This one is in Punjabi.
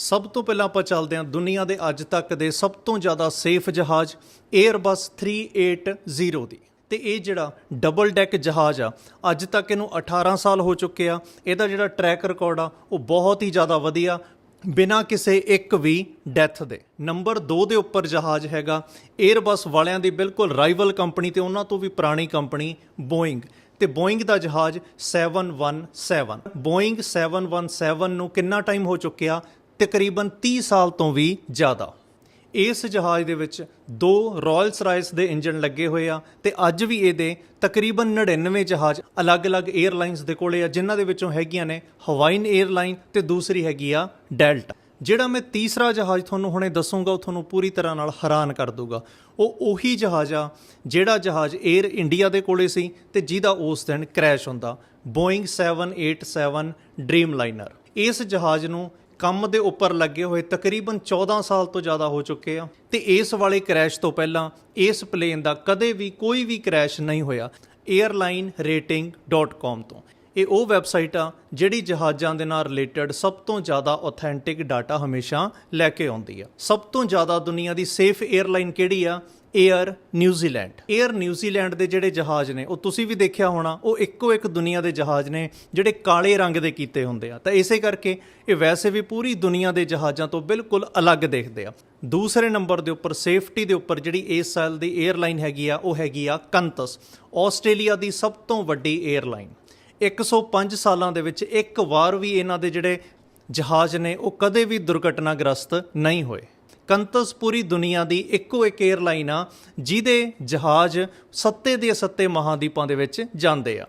ਸਭ ਤੋਂ ਪਹਿਲਾਂ ਆਪਾਂ ਚੱਲਦੇ ਹਾਂ ਦੁਨੀਆ ਦੇ ਅੱਜ ਤੱਕ ਦੇ ਸਭ ਤੋਂ ਜ਼ਿਆਦਾ ਸੇਫ ਜਹਾਜ਼ 에ਅਰਬਸ 380 ਦੀ। ਤੇ ਇਹ ਜਿਹੜਾ ਡਬਲ ਡੈਕ ਜਹਾਜ਼ ਆ, ਅੱਜ ਤੱਕ ਇਹਨੂੰ 18 ਸਾਲ ਹੋ ਚੁੱਕੇ ਆ। ਇਹਦਾ ਜਿਹੜਾ ਟਰੈਕ ਰਿਕਾਰਡ ਆ, ਉਹ ਬਹੁਤ ਹੀ ਜ਼ਿਆਦਾ ਵਧੀਆ, ਬਿਨਾਂ ਕਿਸੇ ਇੱਕ ਵੀ ਡੈਥ ਦੇ। ਨੰਬਰ 2 ਦੇ ਉੱਪਰ ਜਹਾਜ਼ ਹੈਗਾ 에ਅਰਬਸ ਵਾਲਿਆਂ ਦੀ ਬਿਲਕੁਲ ਰਾਈਵਲ ਕੰਪਨੀ ਤੇ ਉਹਨਾਂ ਤੋਂ ਵੀ ਪੁਰਾਣੀ ਕੰਪਨੀ ਬੋਇੰਗ ਤੇ ਬੋਇੰਗ ਦਾ ਜਹਾਜ਼ 717 ਬੋਇੰਗ 717 ਨੂੰ ਕਿੰਨਾ ਟਾਈਮ ਹੋ ਚੁੱਕਿਆ? ਤਕਰੀਬਨ 30 ਸਾਲ ਤੋਂ ਵੀ ਜ਼ਿਆਦਾ। ਇਸ ਜਹਾਜ਼ ਦੇ ਵਿੱਚ ਦੋ ਰਾਇਲਸ ਰਾਇਸ ਦੇ ਇੰਜਣ ਲੱਗੇ ਹੋਏ ਆ ਤੇ ਅੱਜ ਵੀ ਇਹਦੇ ਤਕਰੀਬਨ 99 ਜਹਾਜ਼ ਅਲੱਗ-ਅਲੱਗ 에ਅਰਲਾਈਨਸ ਦੇ ਕੋਲੇ ਆ, ਜਿਨ੍ਹਾਂ ਦੇ ਵਿੱਚੋਂ ਹੈਗੀਆਂ ਨੇ ਹਵਾਈਨ 에ਅਰਲਾਈਨ ਤੇ ਦੂਸਰੀ ਹੈਗੀ ਆ ਡੈਲਟਾ ਜਿਹੜਾ ਮੈਂ ਤੀਸਰਾ ਜਹਾਜ਼ ਤੁਹਾਨੂੰ ਹੁਣੇ ਦੱਸੂਗਾ, ਉਹ ਤੁਹਾਨੂੰ ਪੂਰੀ ਤਰ੍ਹਾਂ ਨਾਲ ਹੈਰਾਨ ਕਰ ਦੂਗਾ। ਉਹ ਉਹੀ ਜਹਾਜ਼ ਆ ਜਿਹੜਾ ਜਹਾਜ਼ 에ਅਰ ਇੰਡੀਆ ਦੇ ਕੋਲੇ ਸੀ ਤੇ ਜਿਹਦਾ ਉਸ ਦਿਨ ਕ੍ਰੈਸ਼ ਹੁੰਦਾ। ਬੋਇੰਗ 787 ਡ੍ਰੀਮਲਾਈਨਰ ਇਸ ਜਹਾਜ਼ ਨੂੰ ਕੰਮ ਦੇ ਉੱਪਰ ਲੱਗੇ ਹੋਏ ਤਕਰੀਬਨ 14 ਸਾਲ ਤੋਂ ਜ਼ਿਆਦਾ ਹੋ ਚੁੱਕੇ ਆ। ਤੇ ਇਸ ਵਾਲੇ ਕ੍ਰੈਸ਼ ਤੋਂ ਪਹਿਲਾਂ ਇਸ ਪਲੇਨ ਦਾ ਕਦੇ ਵੀ ਕੋਈ ਵੀ ਕ੍ਰੈਸ਼ ਨਹੀਂ ਹੋਇਆ। airlinerating.com ਤੋਂ। ਇਹ ਉਹ ਵੈਬਸਾਈਟ ਆ ਜਿਹੜੀ ਜਹਾਜ਼ਾਂ ਦੇ ਨਾਲ ਰਿਲੇਟਡ ਸਭ ਤੋਂ ਜ਼ਿਆਦਾ ਆਥੈਂਟਿਕ ਡਾਟਾ ਹਮੇਸ਼ਾ ਲੈ ਕੇ ਆਉਂਦੀ ਆ। ਸਭ ਤੋਂ ਜ਼ਿਆਦਾ ਦੁਨੀਆ ਦੀ ਸੇਫ 에ਅਰਲਾਈਨ ਕਿਹੜੀ ਆ? ਏਅਰ ਨਿਊਜ਼ੀਲੈਂਡ ਏਅਰ ਨਿਊਜ਼ੀਲੈਂਡ ਦੇ ਜਿਹੜੇ ਜਹਾਜ਼ ਨੇ, ਉਹ ਤੁਸੀਂ ਵੀ ਦੇਖਿਆ ਹੋਣਾ, ਉਹ ਇੱਕੋ ਇੱਕ ਦੁਨੀਆ ਦੇ ਜਹਾਜ਼ ਨੇ, ਜਿਹੜੇ ਕਾਲੇ ਰੰਗ ਦੇ ਕੀਤੇ ਹੁੰਦੇ ਆ। ਤਾਂ ਇਸੇ ਕਰਕੇ ਇਹ ਵੈਸੇ ਵੀ ਪੂਰੀ ਦੁਨੀਆ ਦੇ ਜਹਾਜ਼ਾਂ ਤੋਂ ਬਿਲਕੁਲ ਅਲੱਗ ਦੇਖਦੇ ਆ। ਦੂਸਰੇ ਨੰਬਰ ਦੇ ਉੱਪਰ ਸੇਫਟੀ ਦੇ ਉੱਪਰ ਜਿਹੜੀ ਇਸ ਸਾਲ ਦੀ ਏਅਰਲਾਈਨ ਹੈਗੀ ਆ, ਉਹ ਹੈਗੀ ਆ ਕੰਤਸ ਆਸਟ੍ਰੇਲੀਆ ਦੀ ਸਭ ਤੋਂ ਵੱਡੀ 에ਅਰਲਾਈਨ 105 ਸਾਲਾਂ ਦੇ ਵਿੱਚ ਇੱਕ ਵਾਰ ਵੀ ਇਹਨਾਂ ਦੇ ਜਿਹੜੇ ਜਹਾਜ਼ ਨੇ, ਉਹ ਕਦੇ ਵੀ ਦੁਰਘਟਨਾਗ੍ਰਸਤ ਨਹੀਂ ਹੋਏ। ਕੰਤਸ ਪੂਰੀ ਦੁਨੀਆ ਦੀ ਇੱਕੋ ਇੱਕ 에ਅਰਲਾਈਨ ਆ, ਜਿਹਦੇ ਜਹਾਜ਼ ਸੱਤੇ ਦੇ ਸੱਤੇ ਮਹਾਦੀਪਾਂ ਦੇ ਵਿੱਚ ਜਾਂਦੇ ਆ।